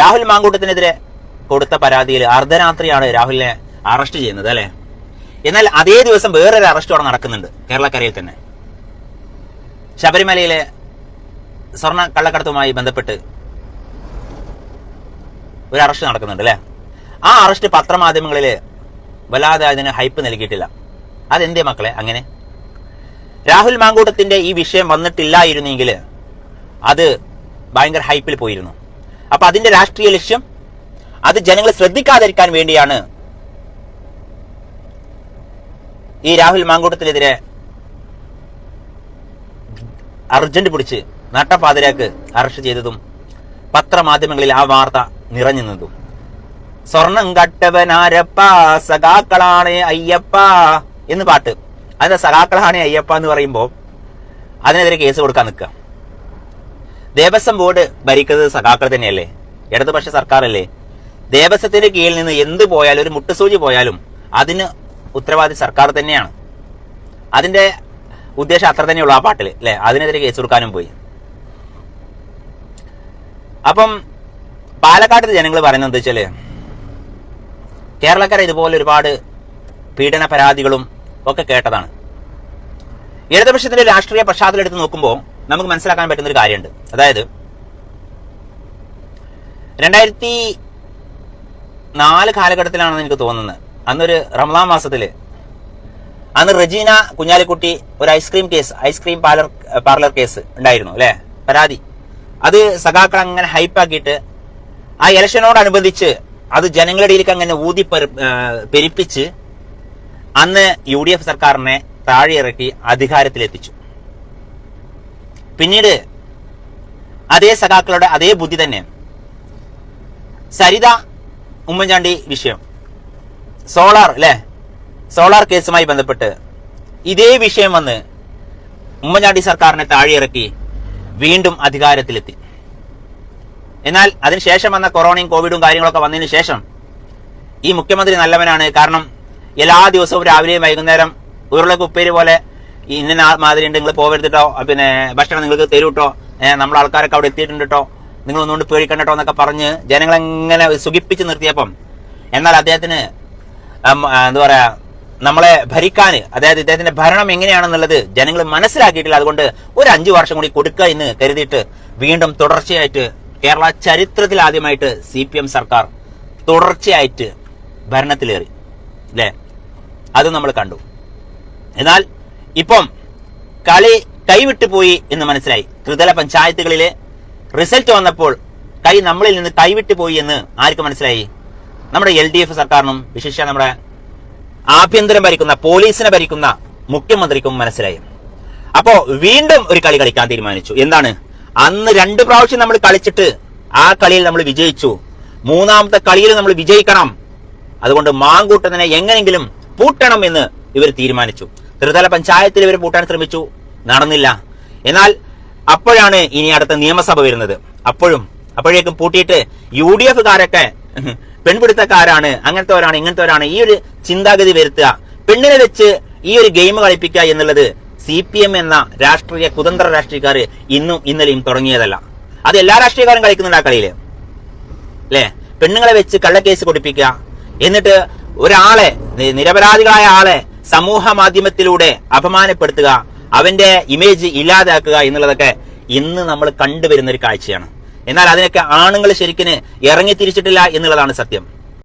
രാഹുൽ മാങ്കൂട്ടത്തിനെതിരെ കൊടുത്ത പരാതിയിൽ അർദ്ധരാത്രിയാണ് രാഹുലിനെ അറസ്റ്റ് ചെയ്യുന്നത് അല്ലെ? എന്നാൽ അതേ ദിവസം വേറൊരു അറസ്റ്റ് അവിടെ നടക്കുന്നുണ്ട് കേരളക്കരയിൽ തന്നെ. ശബരിമലയിലെ സ്വർണ കള്ളക്കടത്തുമായി ബന്ധപ്പെട്ട് ഒരു അറസ്റ്റ് നടക്കുന്നുണ്ട് അല്ലെ? ആ അറസ്റ്റ് പത്രമാധ്യമങ്ങളിൽ വല്ലാതെ അതിന് ഹൈപ്പ് നൽകിയിട്ടില്ല. അതെന്തേ മക്കളെ അങ്ങനെ? രാഹുൽ മാങ്കൂട്ടത്തിന്റെ ഈ വിഷയം വന്നിട്ടില്ലായിരുന്നെങ്കിൽ അത് ഭയങ്കര ഹൈപ്പിൽ പോയിരുന്നു. അപ്പൊ അതിന്റെ രാഷ്ട്രീയ ലക്ഷ്യം അത് ജനങ്ങളെ ശ്രദ്ധിക്കാതിരിക്കാൻ വേണ്ടിയാണ് ഈ രാഹുൽ മാങ്കൂട്ടത്തിനെതിരെ അർജന്റ് പിടിച്ച് നട്ടപ്പാതിരാക്ക് അറസ്റ്റ് ചെയ്തതും പത്രമാധ്യമങ്ങളിൽ ആ വാർത്ത നിറഞ്ഞു നിന്നതും സ്വർണം കട്ടവനാരപ്പ സഖാക്കളാണ് അയ്യപ്പ എന്ന് പാട്ട്. അതിന്റെ സഖാക്കളാണ് അയ്യപ്പ എന്ന് പറയുമ്പോൾ അതിനെതിരെ കേസ് കൊടുക്കാൻ നിൽക്കുക. ദേവസ്വം ബോർഡ് ഭരിക്കുന്നത് സഖാക്കൾ തന്നെയല്ലേ? ഇടതുപക്ഷ സർക്കാരല്ലേ? ദേവസ്വത്തിന്റെ കീഴിൽ നിന്ന് എന്ത് പോയാലും ഒരു മുട്ടുസൂചി പോയാലും അതിന് ഉത്തരവാദി സർക്കാർ തന്നെയാണ്. അതിന്റെ ഉദ്ദേശം അത്ര തന്നെയുള്ളൂ ആ പാട്ടിൽ അല്ലെ? അതിനെതിരെ കേസ് കൊടുക്കാനും പോയി. അപ്പം പാലക്കാട്ടിലെ ജനങ്ങൾ പറയുന്നത് എന്താ വെച്ചാൽ കേരളക്കാരെ ഇതുപോലെ ഒരുപാട് പീഡന പരാതികളും ഒക്കെ കേട്ടതാണ്. ഇടതുപക്ഷത്തിന്റെ രാഷ്ട്രീയ പശ്ചാത്തലം എടുത്ത് നോക്കുമ്പോൾ നമുക്ക് മനസ്സിലാക്കാൻ പറ്റുന്ന ഒരു കാര്യമുണ്ട്. അതായത് രണ്ടായിരത്തി നാല് കാലഘട്ടത്തിലാണെന്ന് എനിക്ക് തോന്നുന്നത്. അന്നൊരു റംലാം മാസത്തിൽ അന്ന് റജീന കുഞ്ഞാലിക്കുട്ടി ഒരു ice cream case ice cream parlour parlour case ഉണ്ടായിരുന്നു അല്ലേ? പരാതി. അത് സഖാക്കൾ അങ്ങനെ ഹൈപ്പാക്കിയിട്ട് ആ ഇലക്ഷനോടനുബന്ധിച്ച് അത് ജനങ്ങളുടെ ഇടയിലേക്ക് അങ്ങനെ ഊതി പെരുപ്പിച്ച് അന്ന് യു ഡി എഫ് സർക്കാരിനെ താഴെയിറക്കി അധികാരത്തിലെത്തിച്ചു. പിന്നീട് അതേ സഖാക്കളുടെ അതേ ബുദ്ധി തന്നെ. സരിത ഉമ്മൻചാണ്ടി വിഷയം. സോളാർ അല്ലെ സോളാർ കേസുമായി ബന്ധപ്പെട്ട് ഇതേ വിഷയം വന്ന് ഉമ്മൻചാണ്ടി സർക്കാരിനെ താഴെയിറക്കി വീണ്ടും അധികാരത്തിലെത്തി. എന്നാൽ അതിനുശേഷം വന്ന കൊറോണയും കോവിഡും കാര്യങ്ങളൊക്കെ വന്നതിന് ശേഷം ഈ മുഖ്യമന്ത്രി നല്ലവനാണ്. കാരണം എല്ലാ ദിവസവും രാവിലെയും വൈകുന്നേരം ഉരുളക്കുപ്പേരി പോലെ ഇന്ന മാതിരി ഉണ്ട് നിങ്ങൾ പോവരുതിട്ടോ പിന്നെ ഭക്ഷണം നിങ്ങൾക്ക് തരൂട്ടോ നമ്മളെ ആൾക്കാരൊക്കെ അവിടെ എത്തിയിട്ടുണ്ട് കേട്ടോ നിങ്ങൾ ഒന്നുകൊണ്ട് പേടിക്കണ്ടോ എന്നൊക്കെ പറഞ്ഞ് ജനങ്ങളെങ്ങനെ സുഖിപ്പിച്ച് നിർത്തിയപ്പം എന്നാൽ അദ്ദേഹത്തിന് എന്താ പറയാ നമ്മളെ ഭരിക്കാൻ അതായത് ഇദ്ദേഹത്തിന്റെ ഭരണം എങ്ങനെയാണെന്നുള്ളത് ജനങ്ങൾ മനസ്സിലാക്കിയിട്ടില്ല. അതുകൊണ്ട് ഒരു അഞ്ചു വർഷം കൂടി കൊടുക്കുക എന്ന് കരുതിയിട്ട് വീണ്ടും തുടർച്ചയായിട്ട് കേരള ചരിത്രത്തിൽ ആദ്യമായിട്ട് സി പി എം സർക്കാർ തുടർച്ചയായിട്ട് ഭരണത്തിലേറി. അല്ലേ അത് നമ്മൾ കണ്ടു. എന്നാൽ ഇപ്പം കളി കൈവിട്ടു പോയി എന്ന് മനസ്സിലായി. ത്രിതല പഞ്ചായത്തുകളിലെ റിസൾട്ട് വന്നപ്പോൾ കൈ നമ്മളിൽ നിന്ന് കൈവിട്ടു പോയി എന്ന് ആർക്ക് മനസ്സിലായി? നമ്മുടെ എൽ ഡി എഫ് സർക്കാരിനും വിശേഷിച്ച നമ്മുടെ ആഭ്യന്തരം ഭരിക്കുന്ന പോലീസിനെ ഭരിക്കുന്ന മുഖ്യമന്ത്രിക്കും മനസ്സിലായി. അപ്പോ വീണ്ടും ഒരു കളി കളിക്കാൻ തീരുമാനിച്ചു. എന്താണ്? അന്ന് രണ്ട് പ്രാവശ്യം നമ്മൾ കളിച്ചിട്ട് ആ കളിയിൽ നമ്മൾ വിജയിച്ചു. മൂന്നാമത്തെ കളിയിൽ നമ്മൾ വിജയിക്കണം. അതുകൊണ്ട് മാങ്കൂട്ടത്തിനെ എങ്ങനെങ്കിലും പൂട്ടണം എന്ന് ഇവർ തീരുമാനിച്ചു. ത്രിതല പഞ്ചായത്തിൽ ഇവർ പൂട്ടാൻ ശ്രമിച്ചു. നടന്നില്ല. എന്നാൽ അപ്പോഴാണ് ഇനി അടുത്ത നിയമസഭ വരുന്നത്. അപ്പോഴും അപ്പോഴേക്കും പൂട്ടിയിട്ട് യു ഡി എഫ് കാരൊക്കെ പെൺപിടുത്തക്കാരാണ് അങ്ങനത്തെവരാണ് ഇങ്ങനത്തെവരാണ് ഈ ഒരു ചിന്താഗതി വരുത്തുക. പെണ്ണിനെ വെച്ച് ഈ ഒരു ഗെയിം കളിപ്പിക്കുക എന്നുള്ളത് സി പി എം എന്ന രാഷ്ട്രീയ കുതന്ത്ര രാഷ്ട്രീയക്കാർ ഇന്നും ഇന്നലെയും തുടങ്ങിയതല്ല. അത് എല്ലാ രാഷ്ട്രീയക്കാരും കളിക്കുന്നുണ്ട് ആ കളിയിൽ. അല്ലേ? പെണ്ണുങ്ങളെ വെച്ച് കള്ളക്കേസ് കൊടുപ്പിക്കുക. എന്നിട്ട് ഒരാളെ നിരപരാധികളായ ആളെ സമൂഹ മാധ്യമത്തിലൂടെ അപമാനപ്പെടുത്തുക അവന്റെ ഇമേജ് ഇല്ലാതാക്കുക എന്നുള്ളതൊക്കെ ഇന്ന് നമ്മൾ കണ്ടുവരുന്ന ഒരു കാഴ്ചയാണ്. എന്നാൽ അതിനൊക്കെ ആണുങ്ങൾ ശരിക്കിന് ഇറങ്ങി തിരിച്ചിട്ടില്ല എന്നുള്ളതാണ് സത്യം.